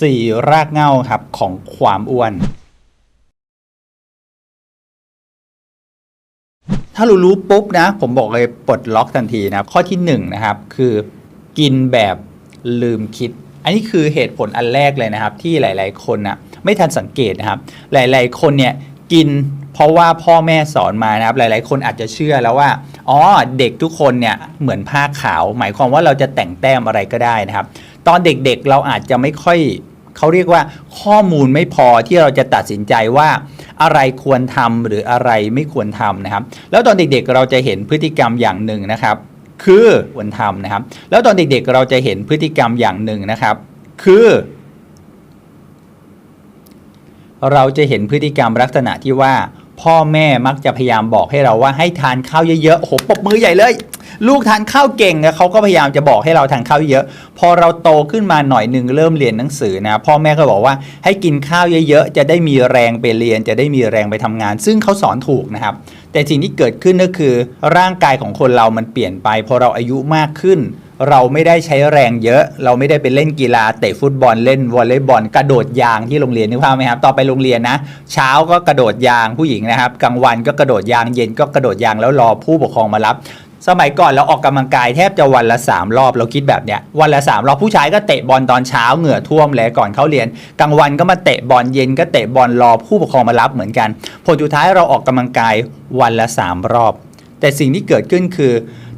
สี่รากเหง้าครับของความอ้วน ถ้าเรารู้ปุ๊บนะ ผมบอกเลยปลดล็อกทันทีนะครับข้อที่หนึ่งนะครับคือกินแบบลืมคิด อันนี้คือเหตุผลอันแรกเลยนะครับ ที่หลาย ๆ คนนะไม่ทันสังเกตนะครับ หลาย ๆ คนเนี่ยกินเพราะว่าพ่อแม่สอนมานะครับ หลาย ๆ คนอาจจะเชื่อแล้วว่าอ๋อเด็กทุกคนเนี่ยเหมือนผ้าขาว หมายความว่าเราจะแต่งแต้มอะไรก็ได้นะครับ ตอนเด็กๆเราอาจจะไม่ค่อยเขาเรียกว่าข้อมูลไม่พอที่เราจะตัดสินใจว่าอะไรควรทำหรืออะไรไม่ควรทำนะครับ แล้วตอนเด็กๆเราจะเห็นพฤติกรรมอย่างหนึ่งนะครับ คือควรทำนะครับ แล้วตอนเด็กๆเราจะเห็นพฤติกรรมอย่างหนึ่งนะครับ คือ เราจะเห็นพฤติกรรมลักษณะที่ว่า พ่อแม่มักจะพยายามบอกให้เราว่าให้ทานข้าวเยอะๆโอ้โหปบมือใหญ่เลย ลูกทานข้าวเก่งอะเขาก็พยายามจะบอกให้เราทานข้าวเยอะ พอเราโตขึ้นมาหน่อยหนึ่งเริ่มเรียนหนังสือนะพ่อแม่ก็บอกว่าให้กินข้าวเยอะๆ จะได้มีแรงไปเรียน จะได้มีแรงไปทำงาน ซึ่งเขาสอนถูกนะครับ แต่สิ่งที่เกิดขึ้นก็คือร่างกายของคนเรามันเปลี่ยนไปพอเราอายุมากขึ้นเราไม่ได้ใช้แรงเยอะ เราไม่ได้ไปเล่นกีฬาเตะฟุตบอลเล่นวอลเลย์บอลกระโดดยางที่โรงเรียนนึกภาพไหมครับต่อไปโรงเรียนนะ เช้าก็กระโดดยางผู้หญิงนะครับกลางวันก็กระโดดยางเย็นก็กระโดดยางแล้วรอผู้ปกครองมารับ สมัยก่อนเราออกกำลังกายแทบจะวันละ 3 รอบเราคิดแบบเนี้ยวันละ 3 รอบผู้ชายก็เตะบอลตอนเช้าเหงื่อท่วมแลยก่อนเข้าเรียนกลางวันก็มาเตะบอลเย็นก็เตะบอลรอผู้ปกครองมารับเหมือนกันผลสุดท้ายเราออกกำลังกายวันละ 3 รอบ แต่สิ่งที่เกิดขึ้นคือ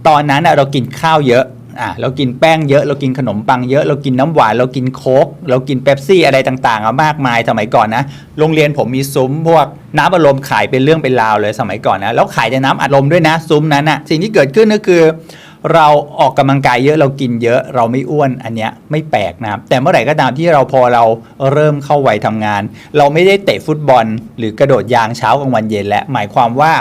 ตอนนั้นเรากินข้าวเยอะ อะเรากินแป้งเยอะเรากินขนมปังเยอะเรากินน้ำหวานเรากินโค้กเรากินเป๊ปซี่อะไรต่างๆอะมากมายสมัยก่อนนะโรงเรียนผมมีซุ้มพวกน้ำอัดลมขายเป็นเรื่องเป็นราวเลยสมัยก่อนนะแล้วขายแต่น้ำอัดลมด้วยนะซุ้มนั้นนะสิ่งที่เกิดขึ้นก็คือ เราออกกำลังกายเยอะเรากินเยอะ เราไม่อ้วนอันเนี้ยไม่แปลกนะครับแต่เมื่อไหร่ก็ตามที่เราพอเราเริ่มเข้าวัยทำงาน เราไม่ได้เตะฟุตบอล หรือกระโดดยางเช้ากลางวันเย็นและหมายความว่า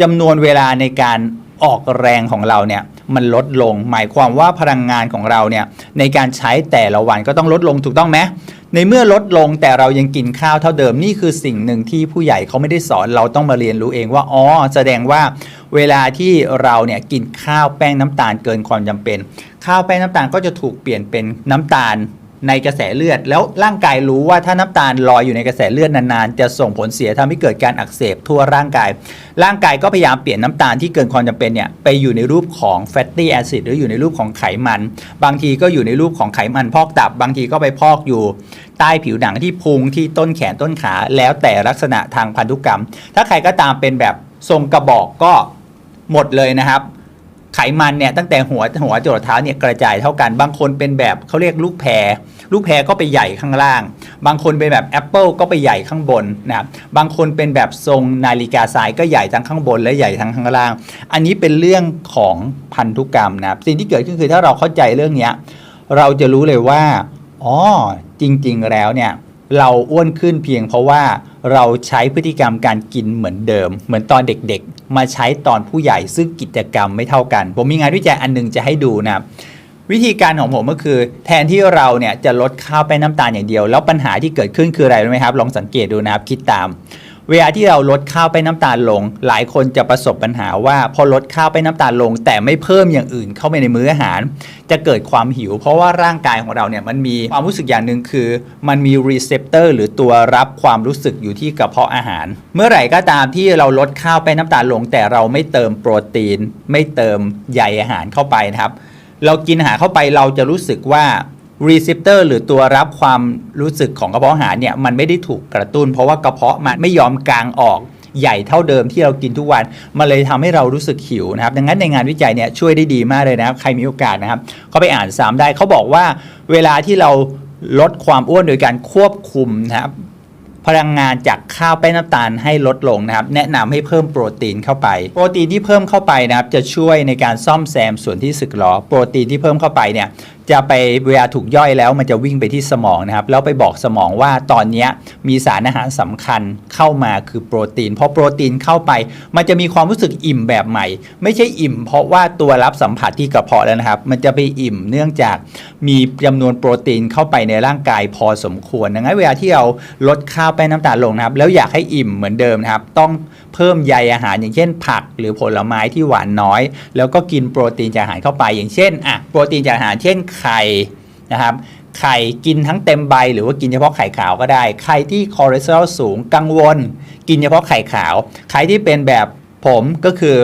จำนวนเวลาในการออกแรงของเราเนี่ย มันลดลง หมายความว่าพลังงานของเราเนี่ยในการใช้แต่ละวันก็ต้องลดลงถูกต้องไหมในเมื่อลดลงแต่เรายังกินข้าวเท่าเดิมนี่คือสิ่งหนึ่งที่ผู้ใหญ่เขาไม่ได้สอนเราต้องมาเรียนรู้เองว่าอ๋อแสดงว่าเวลาที่เราเนี่ยกินข้าวแป้งน้ำตาลเกินความจำเป็น ข้าวแป้งน้ำตาลก็จะถูกเปลี่ยนเป็นน้ำตาล ในกระแสเลือด แล้วร่างกายรู้ว่าถ้าน้ำตาลลอยอยู่ในกระแสเลือดนานๆ จะส่งผลเสียทำให้เกิดการอักเสบทั่วร่างกาย ร่างกายก็พยายามเปลี่ยนน้ำตาลที่เกินความจำเป็นเนี่ยไปอยู่ในรูปของแฟตตี้แอซิดหรืออยู่ในรูปของไขมัน บางทีก็อยู่ในรูปของไขมันพอกตับ บางทีก็ไปพอกอยู่ ใต้ผิวหนังที่พุงที่ต้นแขนต้นขา แล้วแต่ลักษณะทางพันธุกรรม ถ้าใครก็ตามเป็นแบบทรงกระบอกก็หมดเลยนะครับ ไขมันเนี่ยตั้งแต่หัวหัวจรดเท้าเนี่ยกระจายเท่ากัน บางคนเป็นแบบเขาเรียกลูกแพรลูกแพรก็ไปใหญ่ข้างล่าง บางคนเป็นแบบแอปเปิลก็ไปใหญ่ข้างบนนะครับบางคนเป็นแบบทรงนาฬิกาทรายก็ใหญ่ทั้งข้างบนและใหญ่ทั้งข้างล่าง อันนี้เป็นเรื่องของพันธุกรรมนะครับสิ่งที่เกิดขึ้นคือถ้าเราเข้าใจเรื่องนี้เราจะรู้เลยว่าอ๋อจริงๆแล้วเนี่ยเราอ้วนขึ้นเพียงเพราะว่าเราใช้พฤติกรรมการกินเหมือนเดิม เหมือนตอนเด็กๆ มาใช้ตอนผู้ใหญ่ซึ่งกิจกรรมไม่เท่ากัน ผมมีงานวิจัยอันหนึงจะให้ดูนะครับวิธีการของผมก็คือ แทนที่เราเนี่ยจะลดข้าวแป้งน้ำตาลอย่างเดียว แล้วปัญหาที่เกิดขึ้นคืออะไรรู้ไหมครับ ลองสังเกตดูนะครับคิดตาม เวลาที่เราลดข้าวแป้งน้ำตาลลง หลายคนจะประสบปัญหาว่าพอลดข้าวแป้งน้ำตาลลง แต่ไม่เพิ่มอย่างอื่นเข้าไปในมื้ออาหาร จะเกิดความหิว เพราะว่าร่างกายของเราเนี่ยมันมีความรู้สึกอย่างหนึ่งคือ มันมีรีเซพเตอร์หรือตัวรับความรู้สึกอยู่ที่กระเพาะอาหาร เมื่อไหร่ก็ตามที่เราลดข้าวแป้งน้ำตาลลง แต่เราไม่เติมโปรตีน ไม่เติมใยอาหารเข้าไปนะครับ เรากินอาหารเข้าไปเราจะรู้สึกว่า รีเซพเตอร์หรือตัวรับความรู้สึกของกระเพาะอาหารเนี่ยมันไม่ได้ถูกกระตุ้น เพราะว่ากระเพาะมันไม่ยอมกางออกใหญ่เท่าเดิมที่เรากินทุกวัน มันเลยทำให้เรารู้สึกหิวนะครับ ดังนั้นในงานวิจัยเนี่ยช่วยได้ดีมากเลยนะครับ ใครมีโอกาสนะครับ เขาไปอ่านซ้ำได้เขาบอกว่าเวลาที่เราลดความอ้วนโดยการควบคุมนะครับพลังงานจากข้าวแป้งน้ำตาลให้ลดลงนะครับ แนะนำให้เพิ่มโปรตีนเข้าไป โปรตีนที่เพิ่มเข้าไปนะครับ จะช่วยในการซ่อมแซมส่วนที่สึกหรอ โปรตีนที่เพิ่มเข้าไปเนี่ย จะไปเวลาถูกย่อยแล้วมันจะวิ่งไปที่สมองนะครับ แล้วไปบอกสมองว่าตอนนี้มีสารอาหารสำคัญเข้ามาคือโปรตีนพอโปรตีนเข้าไป มันจะมีความรู้สึกอิ่มแบบใหม่ ไม่ใช่อิ่ม เพราะว่าตัวรับสัมผัสที่กระเพาะแล้วนะครับ มันจะไปอิ่มเนื่องจากมีจำนวนโปรตีนเข้าไปในร่างกายพอสมควรดังนั้นเวลาที่เราลดข้าวแป้งน้ำตาลลงนะครับ แล้วอยากให้อิ่มเหมือนเดิมนะครับ ต้องเพิ่มใยอาหารอย่างเช่น ผักหรือผลไม้ที่หวานน้อย แล้วก็กินโปรตีนจากอาหารเข้าไป อย่างเช่นอะโปรตีนจากอาหารเช่นไข่นะครับไข่กินทั้งเต็มใบหรือว่ากินเฉพาะไข่ขาวก็ได้ ใครที่คอเลสเตอรอลสูงกังวล กินเฉพาะไข่ขาว ใครที่เป็นแบบผมก็คือ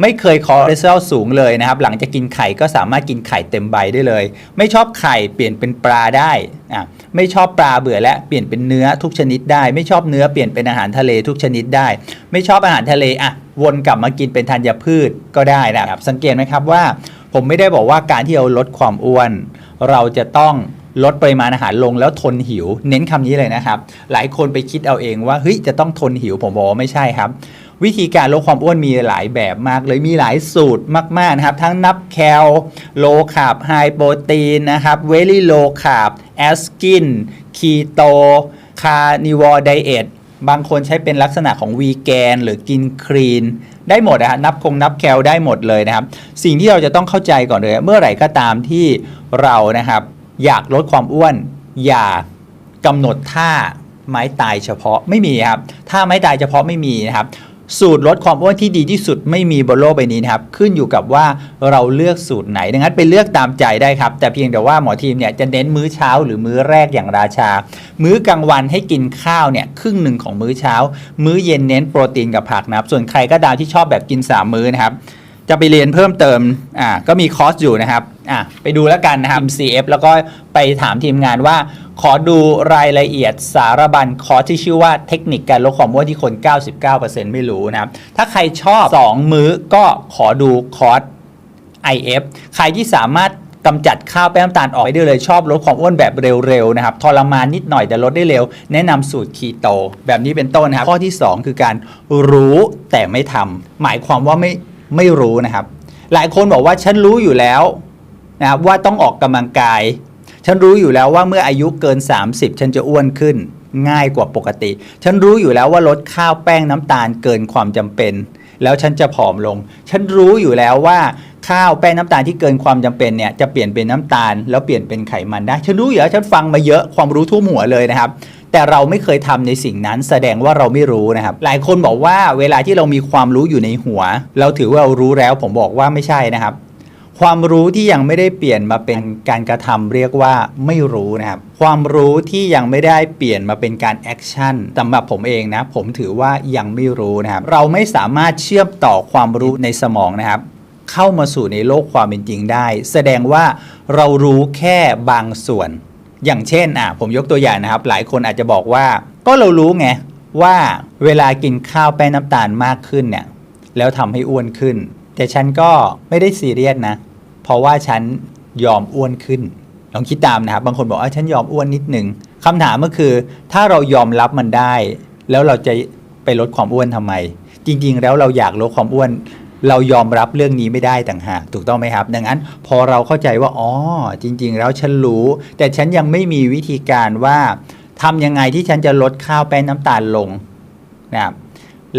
ไม่เคยคอเลสเตอรอลสูงเลยนะครับ หลังจากกินไข่ก็สามารถกินไข่เต็มใบได้เลย ไม่ชอบไข่เปลี่ยนเป็นปลาได้อะ ไม่ชอบปลาเบื่อและเปลี่ยนเป็นเนื้อทุกชนิดได้ ไม่ชอบเนื้อเปลี่ยนเป็นอาหารทะเลทุกชนิดได้ ไม่ชอบอาหารทะเลอะวนกลับมากินเป็นธัญพืชก็ได้นะครับ สังเกตไหมครับว่า ผมไม่ได้บอกว่าการที่เราลดความอ้วน เราจะต้องลดปริมาณอาหารลงแล้วทนหิว เน้นคำนี้เลยนะครับ หลายคนไปคิดเอาเองว่าเฮ้ยจะต้องทนหิวผมบอกว่าไม่ใช่ครับ วิธีการลดความอ้วนมีหลายแบบมากเลยมีหลายสูตรมากๆนะครับ ทั้งนับแคลโลคาร์บไฮโปรตีนนะครับเวลี่โลคาร์บแอสกินคีโตคาร์นิวอร์ไดเอทบางคนใช้เป็นลักษณะของวีแกนหรือกินคลีน ได้หมดนะฮะนับคงนับแคลได้หมดเลยนะครับ สิ่งที่เราจะต้องเข้าใจก่อนเลย เมื่อไหร่ก็ตามที่เรานะครับอยากลดความอ้วน อย่ากำหนดท่าไม้ตายเฉพาะไม่มีครับท่าไม้ตายเฉพาะไม่มีนะครับ สูตรลดความอ้วนที่ดีที่สุดไม่มีบนโลกใบนี้นะครับ ขึ้นอยู่กับว่าเราเลือกสูตรไหน ดังนั้นไปเลือกตามใจได้ครับ แต่เพียงแต่ว่าหมอทีมเนี่ยจะเน้นมื้อเช้าหรือมื้อแรกอย่างราชา มื้อกลางวันให้กินข้าวเนี่ยครึ่งหนึ่งของมื้อเช้า มื้อเย็นเน้นโปรตีนกับผักนะครับ ส่วนใครก็ตามที่ชอบแบบกิน 3 มื้อนะครับจะไปเรียนเพิ่มเติม อ่า ก็มีคอร์สอยู่นะครับ อ่าไปดูแล้วกันนะครับ CF แล้วก็ไปถามทีมงานว่า ขอดูรายละเอียดสารบัญคอร์สที่ชื่อว่าเทคนิคการลดความอ้วนที่คน 99%ไม่รู้นะครับ ถ้าใครชอบ 2 มื้อก็ขอดูคอร์ส IF ใครที่สามารถกำจัดข้าวแป้งน้ำตาลออกได้เลยชอบลดความอ้วนแบบเร็วๆนะครับทรมานนิดหน่อยแต่ลดได้เร็ว แนะนำสูตรคีโต แบบนี้เป็นต้นนะครับ ข้อที่ 2 คือการรู้แต่ไม่ทำหมายความว่าไม่ไม่รู้นะครับ หลายคนบอกว่าฉันรู้อยู่แล้วนะครับว่าต้องออกกำลังกาย ฉันรู้อยู่แล้วว่าเมื่ออายุเกิน 30 ฉันจะอ้วนขึ้นง่ายกว่าปกติ ฉันรู้อยู่แล้วว่าลดข้าวแป้งน้ำตาลเกินความจำเป็น แล้วฉันจะผอมลง ฉันรู้อยู่แล้วว่าข้าวแป้งน้ำตาลที่เกินความจำเป็นเนี่ยจะเปลี่ยนเป็นน้ำตาล แล้วเปลี่ยนเป็นไขมันได้ ฉันรู้อยู่แล้วฉันฟังมาเยอะความรู้ทั่วหัวเลยนะครับแต่เราไม่เคยทำในสิ่งนั้นแสดงว่าเราไม่รู้นะครับ หลายคนบอกว่าเวลาที่เรามีความรู้อยู่ในหัว เราถือว่าเรารู้แล้วผมบอกว่าไม่ใช่นะครับ ความรู้ที่ยังไม่ได้เปลี่ยนมาเป็นการกระทำเรียกว่าไม่รู้นะครับ ความรู้ที่ยังไม่ได้เปลี่ยนมาเป็นการแอคชั่นสำหรับผมเองนะ ผมถือว่ายังไม่รู้นะครับ เราไม่สามารถเชื่อมต่อความรู้ในสมองนะครับ เข้ามาสู่ในโลกความเป็นจริงได้ แสดงว่าเรารู้แค่บางส่วน อย่างเช่นอะผมยกตัวอย่างนะครับ หลายคนอาจจะบอกว่า ก็เรารู้ไงว่าเวลากินข้าวแป้งน้ำตาลมากขึ้นเนี่ยแล้วทำให้อ้วนขึ้น แต่ฉันก็ไม่ได้ซีเรียสนะ ราะว่าฉันยอมอ้วนขึ้น ลองคิดตามนะครับ บางคนบอกว่าฉันยอมอ้วนนิดหนึ่งคำถามก็คือ ถ้าเรายอมรับมันได้ แล้วเราจะไปลดความอ้วนทำไม จริง ๆ แล้วเราอยากลดความอ้วน เรายอมรับเรื่องนี้ไม่ได้ต่างหากถูกต้องไหมครับ ดังนั้นพอเราเข้าใจว่าอ๋อจริง ๆ แล้วฉันรู้ แต่ฉันยังไม่มีวิธีการว่าทำยังไงที่ฉันจะลดข้าวแป้งน้ำตาลลงนะครับ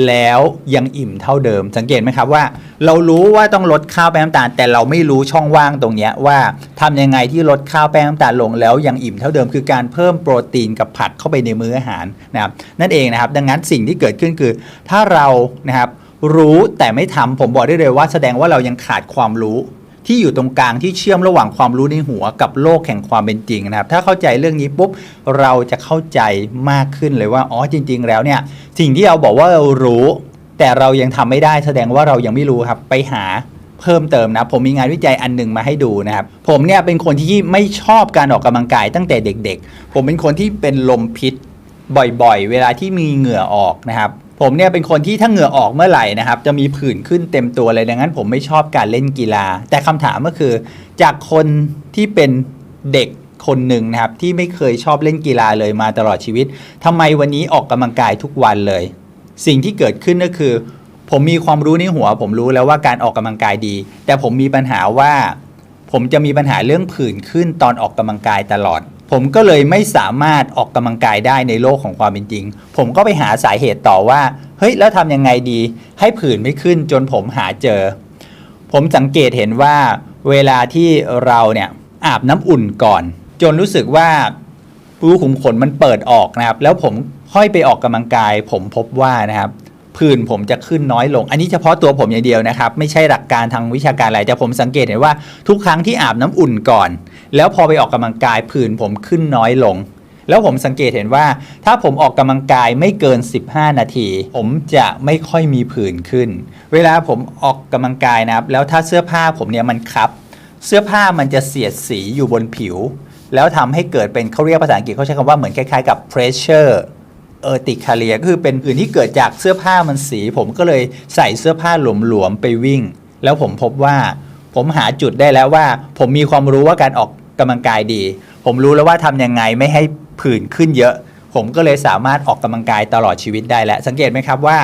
แล้วยังอิ่มเท่าเดิม สังเกตไหมครับว่า เรารู้ว่าต้องลดข้าวแป้งน้ำตาล แต่เราไม่รู้ช่องว่างตรงนี้ว่าทำยังไงที่ลดข้าวแป้งน้ำตาลลงแล้วยังอิ่มเท่าเดิม คือการเพิ่มโปรตีนกับผักเข้าไปในมื้ออาหารนะครับนั่นเองนะครับ ดังนั้นสิ่งที่เกิดขึ้นคือ ถ้าเรานะครับรู้แต่ไม่ทำผมบอกได้เลยว่าแสดงว่าเรายังขาดความรู้ ที่อยู่ตรงกลางที่เชื่อมระหว่างความรู้ในหัวกับโลกแห่งความเป็นจริงนะครับ ถ้าเข้าใจเรื่องนี้ปุ๊บเราจะเข้าใจมากขึ้นเลยว่าอ๋อจริง ๆ แล้วเนี่ยสิ่งที่เราบอกว่าเรารู้ แต่เรายังทำไม่ได้แสดงว่าเรายังไม่รู้ครับไปหาเพิ่มเติมนะผมมีงานวิจัยอันหนึ่งมาให้ดูนะครับ ผมเนี่ยเป็นคนที่ไม่ชอบการออกกำลังกายตั้งแต่เด็ก ๆ ผมเป็นคนที่เป็นลมพิษบ่อยๆ เวลาที่มีเหงื่อออกนะครับ ผมเนี่ยเป็นคนที่ถ้าเหงื่อออกเมื่อไหร่นะครับ จะมีผื่นขึ้นเต็มตัวเลยดังนั้น ผมไม่ชอบการเล่นกีฬา แต่คำถามก็คือ จากคนที่เป็นเด็กคนหนึ่งนะครับ ที่ไม่เคยชอบเล่นกีฬาเลยมาตลอดชีวิตทำไมวันนี้ออกกำลังกายทุกวันเลย สิ่งที่เกิดขึ้นก็คือ ผมมีความรู้ในหัว ผมรู้แล้วว่าการออกกำลังกายดี แต่ผมมีปัญหาว่า ผมจะมีปัญหาเรื่องผื่นขึ้นตอนออกกำลังกายตลอด ผมก็เลยไม่สามารถออกกำลังกายได้ในโลกของความเป็นจริง ผมก็ไปหาสาเหตุต่อว่า เฮ้ย แล้วทำยังไงดี ให้ผื่นไม่ขึ้นจนผมหาเจอ ผมสังเกตเห็นว่าเวลาที่เราเนี่ยอาบน้ำอุ่นก่อน จนรู้สึกว่ารูขุมขนมันเปิดออกนะครับ แล้วผมค่อยไปออกกำลังกาย ผมพบว่านะครับ ผื่นผมจะขึ้นน้อยลง อันนี้เฉพาะตัวผมอย่างเดียวนะครับ ไม่ใช่หลักการทางวิชาการอะไร แต่ผมสังเกตเห็นว่าทุกครั้งที่อาบน้ำอุ่นก่อน แล้วพอไปออกกำลังกายผื่นผมขึ้นน้อยลง แล้วผมสังเกตเห็นว่า ถ้าผมออกกำลังกายไม่เกิน 15 นาที ผมจะไม่ค่อยมีผื่นขึ้น เวลาผมออกกำลังกายนะครับ แล้วถ้าเสื้อผ้าผมเนี่ยมันคับ เสื้อผ้ามันจะเสียดสีอยู่บนผิว แล้วทำให้เกิดเป็นเขาเรียกภาษาอังกฤษเขาใช้คำว่าเหมือนคล้ายๆ กับ pressure เออติคาเลียก็คือเป็นผื่นที่เกิดจากเสื้อผ้ามันสี ผมก็เลยใส่เสื้อผ้าหลวมๆไปวิ่ง แล้วผมพบว่า ผมหาจุดได้แล้วว่า ผมมีความรู้ว่าการออกกำลังกายดี ผมรู้แล้วว่าทำยังไงไม่ให้ผื่นขึ้นเยอะ ผมก็เลยสามารถออกกำลังกายตลอดชีวิตได้แล้วสังเกตไหมครับว่า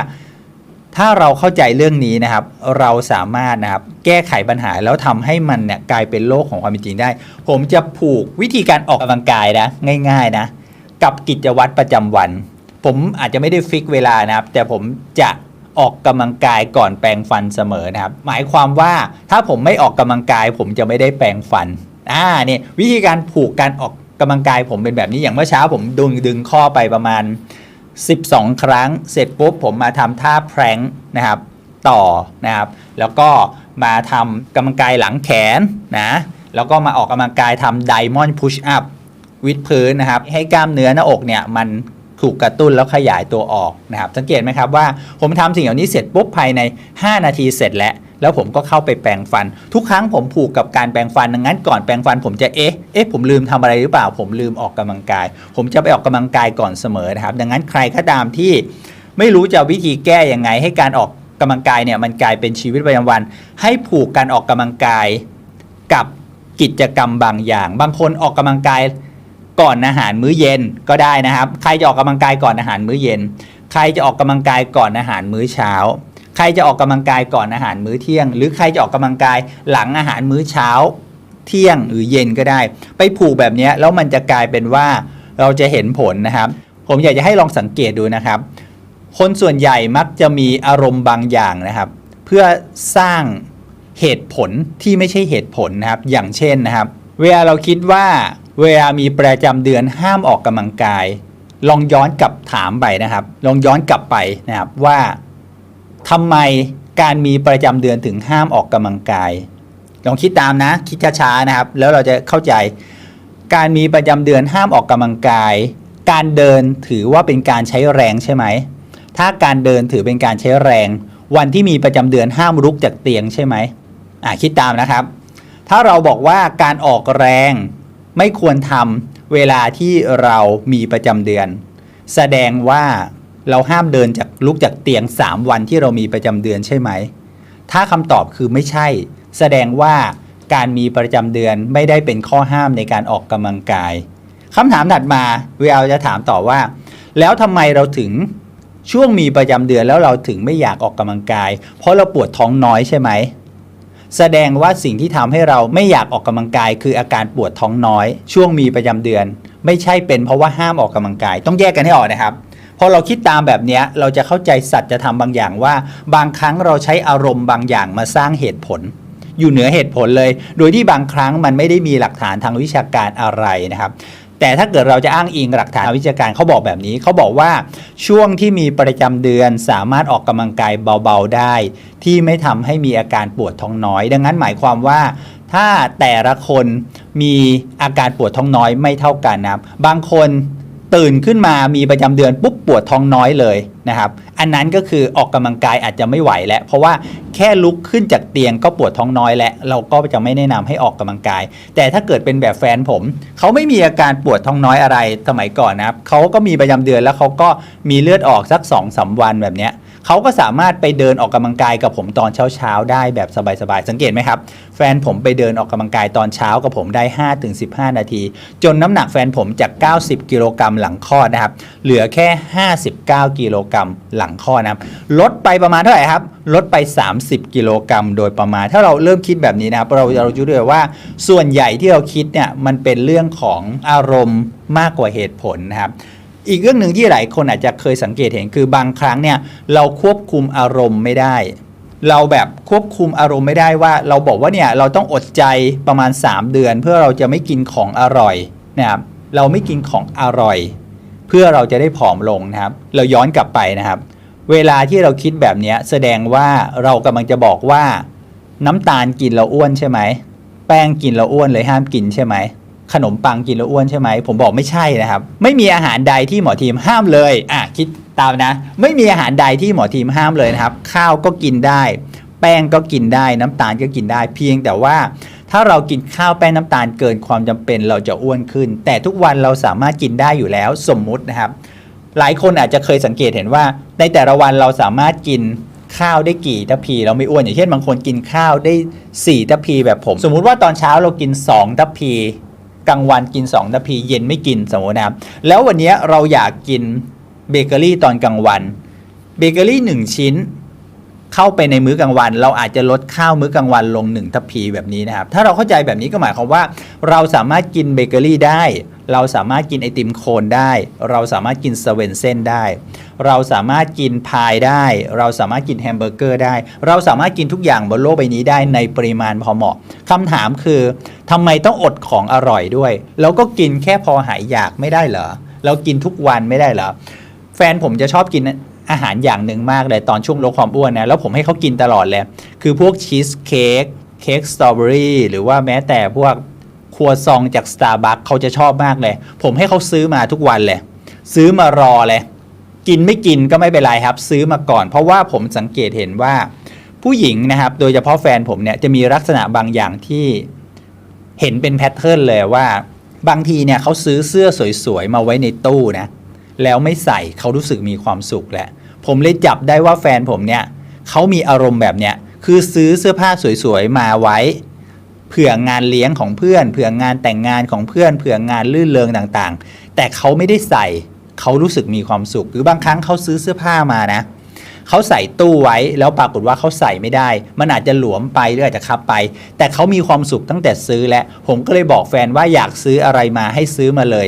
ถ้าเราเข้าใจเรื่องนี้นะครับ เราสามารถนะครับแก้ไขปัญหาแล้วทำให้มันเนี่ยกลายเป็นโลกของความเป็นจริงได้ ผมจะผูกวิธีการออกกำลังกายนะง่าย ๆนะ กับกิจวัตรประจำวัน ผมอาจจะไม่ได้ฟิกเวลานะครับ แต่ผมจะออกกำลังกายก่อนแปรงฟันเสมอนะครับ หมายความว่าถ้าผมไม่ออกกำลังกาย ผมจะไม่ได้แปรงฟันอ่าเนี่ยวิธีการผูกการออกกำลังกายผมเป็นแบบนี้อย่างเมื่อเช้าผมดึงดึงข้อไปประมาณ 12 ครั้ง เสร็จปุ๊บผมมาทำท่าแพร้งนะครับต่อนะครับ แล้วก็มาทำกำลังกายหลังแขนนะแล้วก็มาออกกำลังกายทำไดมอนด์พุชอัพวิดพื้นนะครับ ให้กล้ามเนื้อหน้าอกเนี่ยมัน ถูกกระตุ้นแล้วขยายตัวออกนะครับ สังเกตไหมครับว่าผมทำสิ่งเหล่านี้เสร็จปุ๊บภายใน 5 นาทีเสร็จแล้ว แล้วผมก็เข้าไปแปรงฟัน ทุกครั้งผมผูกกับการแปรงฟันดังนั้นก่อนแปรงฟันผมจะเอ๊ะเอ๊ะผมลืมทำอะไรหรือเปล่า ผมลืมออกกำลังกาย ผมจะไปออกกำลังกายก่อนเสมอนะครับ ดังนั้นใครก็ตามที่ไม่รู้จะวิธีแก้ยังไง ให้การออกกำลังกายเนี่ยมันกลายเป็นชีวิตประจำวัน ให้ผูกการออกกำลังกายกับกิจกรรมบางอย่าง บางคนออกกำลังกาย ก่อนอาหารมื้อเย็นก็ได้นะครับ ใครจะออกกำลังกายก่อนอาหารมื้อเย็น ใครจะออกกำลังกายก่อนอาหารมื้อเช้า ใครจะออกกำลังกายก่อนอาหารมื้อเที่ยง หรือใครจะออกกำลังกายหลังอาหารมื้อเช้า เที่ยงหรือเย็นก็ได้ ไปผูกแบบนี้แล้วมันจะกลายเป็นว่าเราจะเห็นผลนะครับ ผมอยากจะให้ลองสังเกตดูนะครับ คนส่วนใหญ่มักจะมีอารมณ์บางอย่างนะครับ เพื่อสร้างเหตุผลที่ไม่ใช่เหตุผลนะครับ อย่างเช่นนะครับ เวลาเราคิดว่า เวลามีประจำเดือนห้ามออกกำลังกาย ลองย้อนกลับถามไปนะครับ ลองย้อนกลับไปนะครับว่าทำไมการมีประจำเดือนถึงห้ามออกกำลังกาย ลองคิดตามนะ คิดช้าๆนะครับ แล้วเราจะเข้าใจ การมีประจำเดือนห้ามออกกำลังกาย การเดินถือว่าเป็นการใช้แรงใช่ไหม ถ้าการเดินถือเป็นการใช้แรง วันที่มีประจำเดือนห้ามลุกจากเตียงใช่ไหมอ่าคิดตามนะครับ ถ้าเราบอกว่าการออกแรง ไม่ควรทำเวลาที่เรามีประจำเดือน แสดงว่าเราห้ามเดินจากลุกจากเตียง 3 วันที่เรามีประจำเดือนใช่ไหม ถ้าคำตอบคือไม่ใช่ แสดงว่าการมีประจำเดือนไม่ได้เป็นข้อห้ามในการออกกำลังกายคำถามถัดมาเวลจะถามต่อว่า แล้วทำไมเราถึงช่วงมีประจำเดือนแล้วเราถึงไม่อยากออกกำลังกาย เพราะเราปวดท้องน้อยใช่ไหม แสดงว่าสิ่งที่ทำให้เราไม่อยากออกกำลังกาย คืออาการปวดท้องน้อย ช่วงมีประจำเดือน ไม่ใช่เป็นเพราะว่าห้ามออกกำลังกาย ต้องแยกกันให้ออกนะครับพอเราคิดตามแบบนี้เราจะเข้าใจสัจธรรมบางอย่างว่า บางครั้งเราใช้อารมณ์บางอย่างมาสร้างเหตุผล อยู่เหนือเหตุผลเลย โดยที่บางครั้งมันไม่ได้มีหลักฐานทางวิชาการอะไรนะครับ แต่ถ้าเกิดเราจะอ้างอิงหลักฐานวิชาการเขาบอกแบบนี้เขาบอกว่าช่วงที่มีประจำเดือนสามารถออกกำลังกายเบาๆได้ ที่ไม่ทำให้มีอาการปวดท้องน้อย ดังนั้นหมายความว่าถ้าแต่ละคนมีอาการปวดท้องน้อยไม่เท่ากันนะบางคน ตื่นขึ้นมามีประจำเดือนปุ๊บปวดท้องน้อยเลยนะครับ อันนั้นก็คือออกกำลังกายอาจจะไม่ไหวแล้ว เพราะว่าแค่ลุกขึ้นจากเตียงก็ปวดท้องน้อยแล้ว เราก็จะไม่แนะนำให้ออกกำลังกาย แต่ถ้าเกิดเป็นแบบแฟนผม เขาไม่มีอาการปวดท้องน้อยอะไรสมัยก่อนนะครับเขาก็มีประจำเดือนแล้วเขาก็มีเลือดออกสัก2อสาวันแบบเนี้ย เขาก็สามารถไปเดินออกกำลังกายกับผมตอนเช้าๆได้แบบสบายๆสังเกตไหมครับ แฟนผมไปเดินออกกำลังกายตอนเช้ากับผมได้ 5-15 นาที จนน้ำหนักแฟนผมจาก 90 กิโลกรัมหลังคลอดนะครับเหลือแค่ 59 กิโลกรัมหลังคลอดนะครับลดไปประมาณเท่าไหร่ครับลดไป 30 กิโลกรัมโดยประมาณ ถ้าเราเริ่มคิดแบบนี้นะครับเราเราจะรู้เลยว่าส่วนใหญ่ที่เราคิดเนี่ยมันเป็นเรื่องของอารมณ์มากกว่าเหตุผลนะครับ อีกเรื่องหนึ่งที่หลายคนอาจจะเคยสังเกตเห็นคือบางครั้งเนี่ยเราควบคุมอารมณ์ไม่ได้ เราแบบควบคุมอารมณ์ไม่ได้ว่า เราบอกว่าเนี่ยเราต้องอดใจประมาณ 3 เดือน เพื่อเราจะไม่กินของอร่อยนะครับเราไม่กินของอร่อย เพื่อเราจะได้ผอมลงนะครับ เราย้อนกลับไปนะครับ เวลาที่เราคิดแบบนี้แสดงว่าเรากำลังจะบอกว่า น้ำตาลกินเราอ้วนใช่ไหมแป้งกินเราอ้วนเลยห้ามกินใช่ไหม ขนมปังกินแล้วอ้วนใช่ไหม ผมบอกไม่ใช่นะครับ ไม่มีอาหารใดที่หมอทีมห้ามเลย อะคิดตามนะ ไม่มีอาหารใดที่หมอทีมห้ามเลยนะครับ ข้าวก็กินได้ แป้งก็กินได้ น้ำตาลก็กินได้ เพียงแต่ว่าถ้าเรากินข้าวแป้งน้ำตาลเกินความจำเป็นเราจะอ้วนขึ้น แต่ทุกวันเราสามารถกินได้อยู่แล้วสมมุตินะครับ หลายคนอาจจะเคยสังเกตเห็นว่า ในแต่ละวันเราสามารถกินข้าวได้กี่ทัพพีเราไม่อ้วนอย่างเช่นบางคนกินข้าวได้4ทัพพีแบบผม สมมุติว่าตอนเช้าเรากิน2ทัพพี กลางวันกิน2ทัพพีเย็นไม่กินสมมตินะครับ แล้ววันนี้เราอยากกินเบเกอรี่ตอนกลางวันเบเกอรี่หนึ่งชิ้นเข้าไปในมื้อกลางวัน เราอาจจะลดข้าวมื้อกลางวันลงหนึ่งทัพพีแบบนี้นะครับ ถ้าเราเข้าใจแบบนี้ก็หมายความว่า เราสามารถกินเบเกอรี่ได้ เราสามารถกินไอติมโคนได้ เราสามารถกินสเวนเซ่นได้ เราสามารถกินพายได้ เราสามารถกินแฮมเบอร์เกอร์ได้ เราสามารถกินทุกอย่างบนโลกใบนี้ได้ในปริมาณพอเหมาะคำถามคือทำไมต้องอดของอร่อยด้วย แล้วก็กินแค่พอหายอยากไม่ได้เหรอเรากินทุกวันไม่ได้เหรอแฟนผมจะชอบกินอาหารอย่างหนึ่งมากเลยตอนช่วงลดความอ้วนนะ แล้วผมให้เขากินตลอดเลย คือพวกชีสเค้กเค้กสตรอเบอรี่หรือว่าแม้แต่พวก ครัวซองจาก Starbucks เขาจะชอบมากเลย ผมให้เขาซื้อมาทุกวันเลย ซื้อมารอเลย กินไม่กินก็ไม่เป็นไรครับ ซื้อมาก่อน เพราะว่าผมสังเกตเห็นว่า ผู้หญิงนะครับ โดยเฉพาะแฟนผมเนี่ยจะมีลักษณะบางอย่างที่เห็นเป็นแพทเทิร์นเลยว่า บางทีเนี่ยเขาซื้อเสื้อสวยๆมาไว้ในตู้นะแล้วไม่ใส่เขารู้สึกมีความสุขแหละผมเลยจับได้ว่าแฟนผมเนี่ยเขามีอารมณ์แบบเนี้ยคือซื้อเสื้อผ้าสวยๆมาไว้ เผื่องานเลี้ยงของเพื่อน เผื่องานแต่งงานของเพื่อน เผื่องานลื่นเริงต่างๆ แต่เขาไม่ได้ใส่เขารู้สึกมีความสุข หรือบางครั้งเขาซื้อเสื้อผ้ามานะเขาใส่ตู้ไว้แล้วปรากฏว่าเขาใส่ไม่ได้ มันอาจจะหลวมไปหรืออาจจะคับไป แต่เขามีความสุขตั้งแต่ซื้อแล้วผมก็เลยบอกแฟนว่าอยากซื้ออะไรมาให้ซื้อมาเลย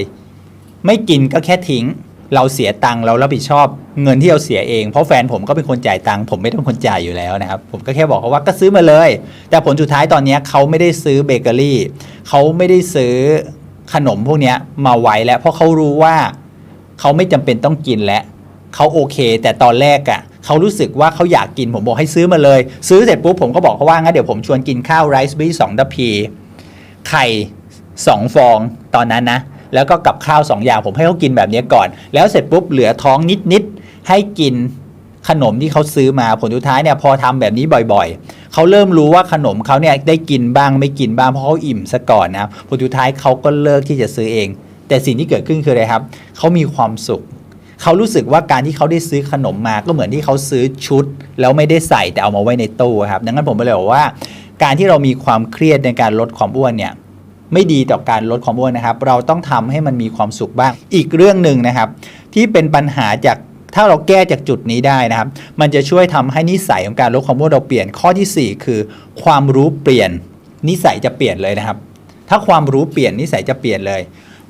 ไม่กินก็แค่ทิ้ง เราเสียตังค์เรารับผิดชอบ เงินที่เราเสียเอง เพราะแฟนผมก็เป็นคนจ่ายตังค์ผมไม่ต้องคนจ่ายอยู่แล้วนะครับ ผมก็แค่บอกเขาว่าก็ซื้อมาเลย แต่ผลสุดท้ายตอนนี้เขาไม่ได้ซื้อเบเกอรี่เขาไม่ได้ซื้อขนมพวกนี้มาไว้แล้วเพราะเขารู้ว่าเขาไม่จำเป็นต้องกินแล้วเขาโอเค แต่ตอนแรกอะ่ะเขารู้สึกว่าเขาอยากกินผมบอกให้ซื้อมาเลย ซื้อเสร็จปุ๊บผมก็บอกเขาว่างั้นเดี๋ยวผมชวนกินข้าวไรซ์เบรดสองดัพพีไข่สองฟองตอนนั้นนะแล้วก็กับข้าวสองอย่างผมให้เขากินแบบนี้ก่อน แล้วเสร็จปุ๊บเหลือท้องนิดๆ ให้กินขนมที่เขาซื้อมาผลสุดท้ายเนี่ยพอทำแบบนี้บ่อยๆ เขาเริ่มรู้ว่าขนมเขาเนี่ยได้กินบ้างไม่กินบ้างเพราะเขาอิ่มซะก่อนนะผลสุดท้ายเขาก็เลิกที่จะซื้อเอง แต่สิ่งที่เกิดขึ้นคืออะไรครับ เขามีความสุข เขารู้สึกว่าการที่เขาได้ซื้อขนมมาก็เหมือนที่เขาซื้อชุด แล้วไม่ได้ใส่แต่เอามาไว้ในตู้ครับดังนั้นผมเลยบอกว่า การที่เรามีความเครียดในการลดความอ้วนเนี่ยไม่ดีต่อการลดความอ้วนนะครับ เราต้องทำให้มันมีความสุขบ้าง อีกเรื่องหนึ่งนะครับ ที่เป็นปัญหาจาก ถ้าเราแก้จากจุดนี้ได้นะครับ มันจะช่วยทำให้นิสัยของการลดความอ้วนเราเปลี่ยนข้อทีสี่ 4 คือ ความรู้เปลี่ยนนิสัยจะเปลี่ยนเลยนะครับ ถ้าความรู้เปลี่ยนนิสัยจะเปลี่ยนเลย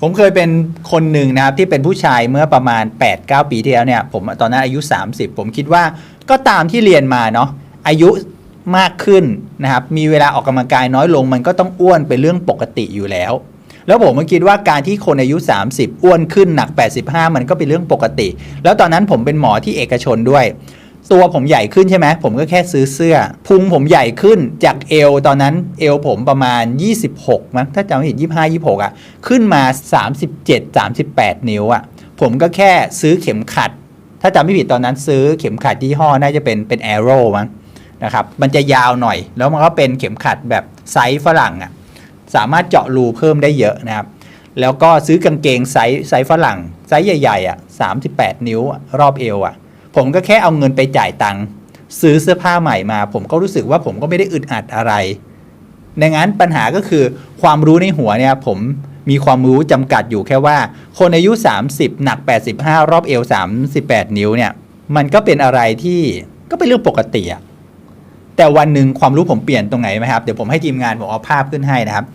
ผมเคยเป็นคนหนึ่งนะครับที่เป็นผู้ชายเมื่อประมาณ 8-9 ปีที่แล้วเนี่ยผมตอนนั้นอายุ 30 ผมคิดว่าก็ตามที่เรียนมาเนาะอายุมากขึ้นนะครับมีเวลาออกกำลังกายน้อยลง มันก็ต้องอ้วนเป็นเรื่องปกติอยู่แล้ว แล้วผมก็คิดว่าการที่คนอายุ 30 อ้วนขึ้นหนัก 85 มันก็เป็นเรื่องปกติ แล้วตอนนั้นผมเป็นหมอที่เอกชนด้วย ตัวผมใหญ่ขึ้นใช่ไหมผมก็แค่ซื้อเสื้อ พุงผมใหญ่ขึ้นจากเอวตอนนั้นเอวผมประมาณ 26 มั้งถ้าจำไม่ผิด25 26 อะ ขึ้นมา 37 38 นิ้วอะผมก็แค่ซื้อเข็มขัด ถ้าจำไม่ผิดตอนนั้นซื้อเข็มขัดยี่ห้อน่าจะเป็นเป็น Arrow มั้งนะครับ มันจะยาวหน่อย แล้วมันก็เป็นเข็มขัดแบบไซส์ฝรั่งอะ่ะ สามารถเจาะรูเพิ่มได้เยอะนะครับ แล้วก็ซื้อกางเกงไซส์ไซส์ฝรั่งไซส์ใหญ่ๆอะ่ะ38 นิ้วรอบเอวอะ ผมก็แค่เอาเงินไปจ่ายตังค์ซื้อเสื้อผ้าใหม่มา ผมก็รู้สึกว่าผมก็ไม่ได้อึดอัดอะไรดังนั้นปัญหาก็คือความรู้ในหัวเนี่ยผมมีความรู้จำกัดอยู่แค่ว่า คนอายุ 30 หนัก 85 รอบเอว 38 นิ้วเนี่ย มันก็เป็นอะไรที่ก็เป็นเรื่องปกติอะ แต่วันหนึ่งความรู้ผมเปลี่ยนตรงไหนไหมครับ เดี๋ยวผมให้ทีมงานผมเอาภาพขึ้นให้นะครับ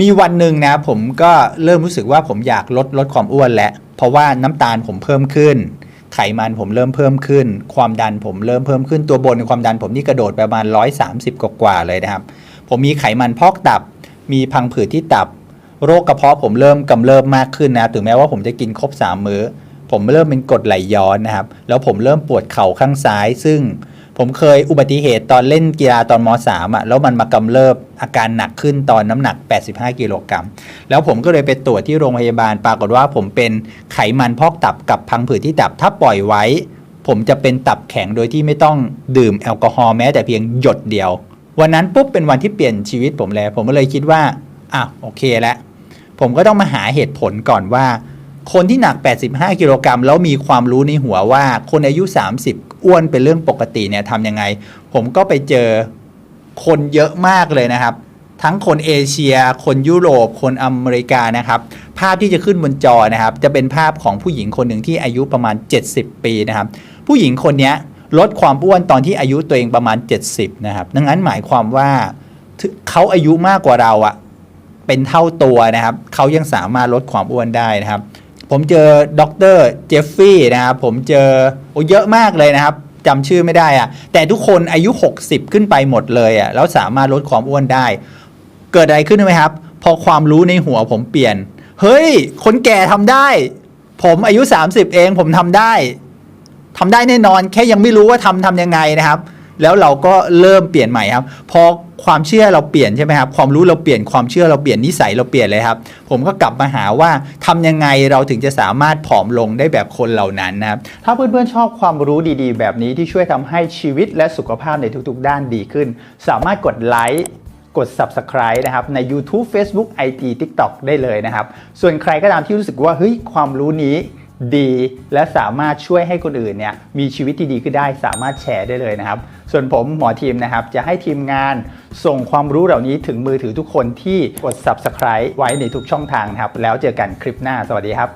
มีวันหนึ่งนะผมก็เริ่มรู้สึกว่าผมอยากลดลดความอ้วนแล้วเพราะว่าน้ำตาลผมเพิ่มขึ้น ไขมันผมเริ่มเพิ่มขึ้น ความดันผมเริ่มเพิ่มขึ้นตัวบนความดันผมนี่กระโดดไปประมาณ 130กว่าเลยนะครับ ผมมีไขมันพอกตับ มีพังผืดที่ตับ โรคกระเพาะผมเริ่มกำเริบมากขึ้นนะถึงแม้ว่าผมจะกินครบ3มื้อ ผมเริ่มเป็นกรดไหลย้อนนะครับ แล้วผมเริ่มปวดเข่าข้างซ้าย ซึ่ง ผมเคยอุบัติเหตุตอนเล่นกีฬาตอนม .3 อะแล้วมันมากำเริบอาการหนักขึ้นตอนน้ำหนัก 85 กิโลกรัมแล้วผมก็เลยไปตรวจที่โรงพยาบาลปรากฏว่าผมเป็นไขมันพอกตับกับพังผืดที่ตับถ้าปล่อยไว้ ผมจะเป็นตับแข็งโดยที่ไม่ต้องดื่มแอลกอฮอล์แม้แต่เพียงหยดเดียว วันนั้นปุ๊บเป็นวันที่เปลี่ยนชีวิตผมเลยผมก็เลยคิดว่าอะโอเคแล้วผมก็ต้องมาหาเหตุผลก่อนว่า คนที่หนัก 85 กิโลกรัมแล้วมีความรู้ในหัวว่าคนอายุ 30 อ้วนเป็นเรื่องปกติเนี่ยทำยังไง ผมก็ไปเจอคนเยอะมากเลยนะครับ ทั้งคนเอเชีย คนยุโรป คนอเมริกานะครับ ภาพที่จะขึ้นบนจอนะครับ จะเป็นภาพของผู้หญิงคนหนึ่งที่อายุประมาณ 70 ปีนะครับ ผู้หญิงคนนี้ลดความอ้วนตอนที่อายุตัวเองประมาณ 70 นะครับ ดังนั้นหมายความว่าเขาอายุมากกว่าเราอะเป็นเท่าตัวนะครับ เขายังสามารถลดความอ้วนได้นะครับ ผมเจอดรเจฟฟี่นะครับผมเจอโอ้เยอะมากเลยนะครับจำชื่อไม่ได้อะแต่ทุกคนอายุ 60 ขึ้นไปหมดเลยอะแล้วสามารถลดความอ้วนได้ เกิดอะไรขึ้นไหมครับ พอความรู้ในหัวผมเปลี่ยน เฮ้ย คนแก่ทำได้ ผมอายุ 30 เองผมทำได้ทำได้แน่นอนแค่ยังไม่รู้ว่าทำทำยังไงนะครับ แล้วเราก็เริ่มเปลี่ยนใหม่ครับพอความเชื่อเราเปลี่ยนใช่ไหมครับความรู้เราเปลี่ยนความเชื่อเราเปลี่ยนนิสัยเราเปลี่ยนเลยครับ ผมก็กลับมาหาว่าทำยังไงเราถึงจะสามารถผอมลงได้แบบคนเหล่านั้นนะครับถ้าเพื่อนๆชอบความรู้ดีๆ แบบนี้ที่ช่วยทำให้ชีวิตและสุขภาพในทุกๆ ด้านดีขึ้น สามารถกดไลค์กด Subscribe นะครับ ใน YouTube Facebook IG TikTok ได้เลยนะครับ ส่วนใครก็ตามที่รู้สึกว่าเฮ้ยความรู้นี้ ดี และสามารถช่วยให้คนอื่นเนี่ยมีชีวิตที่ดีขึ้นได้สามารถแชร์ได้เลยนะครับ ส่วนผมหมอทีมนะครับ จะให้ทีมงานส่งความรู้เหล่านี้ถึงมือถือทุกคนที่กด Subscribe ไว้ในทุกช่องทางนะครับ แล้วเจอกันคลิปหน้าสวัสดีครับ